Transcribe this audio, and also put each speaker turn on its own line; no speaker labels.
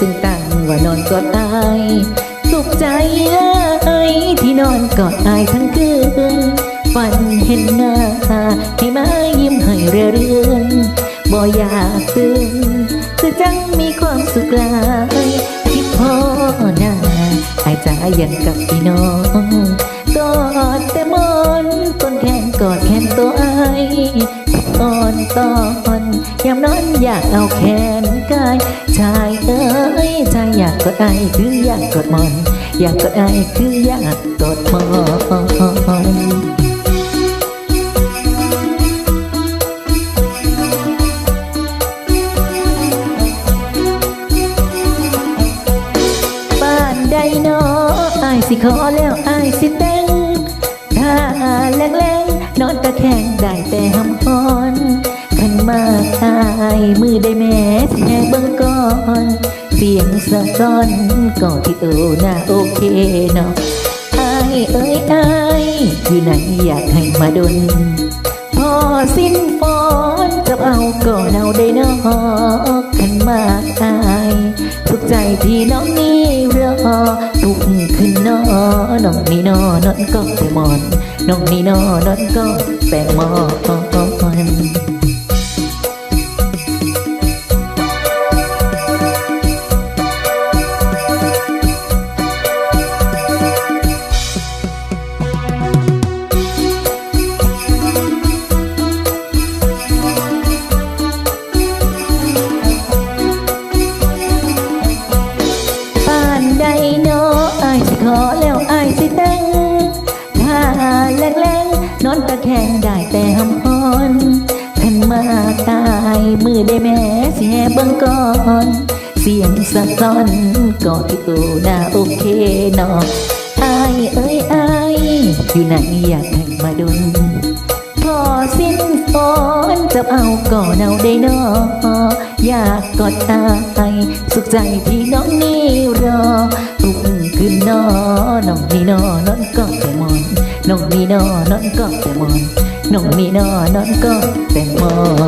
ตึงตังว่านอนกอดอาย สุขใจเลยที่นอนกอดอายทั้งคืนฝันเห็นหน้า ให้มายิ้มให้เรื่อนบ่อยากตื่นคือจังมีความสุขลายคิดพอหน้าอายจะยังกับพี่น้อง ตอนอยามนอนอยากเอาแขนกายชายเอ้ยชายอยากกดไอคืออยากกดมอน อยากกดไอคืออยากกดมอนบ้านใดเนออายสิขอแล้วอายสิแต่งถ้าแรงแรงๆนอนตะแคงได้แต่หำพอ มากอายมือได้แม่แห่เบิ่งก่อน เสียงสะก้อนก็ที่โตน่าโอเคเนาะอายเอ้ยอายอยู่ไหนอยากให้มาดนพอสิ้นฝนจะเอาก่อนเอาได้นอกขันมากอายสุขใจที่น้องนี่รอทุกคืนนอน้องนี่นอนอนก็แต่หมอนน้องนี่นอนอนก็แต่หมอน บิ่งก่อน เสียงสะซ้อนก็ที่โตน่าโอเคเนาะอายเอ้ยอายอยู่ไหนอยากให้มาดนพอสิ้นฝนจะเอาก่อนเอาได้นออยากกอดตายสุขใจที่น้องนี่รอทุกคืนนอน้องนี่นอนอนก็แต่มอนน้องนี่นอนอนก็แต่มอนน้องนี่นอนอนก็แต่มอน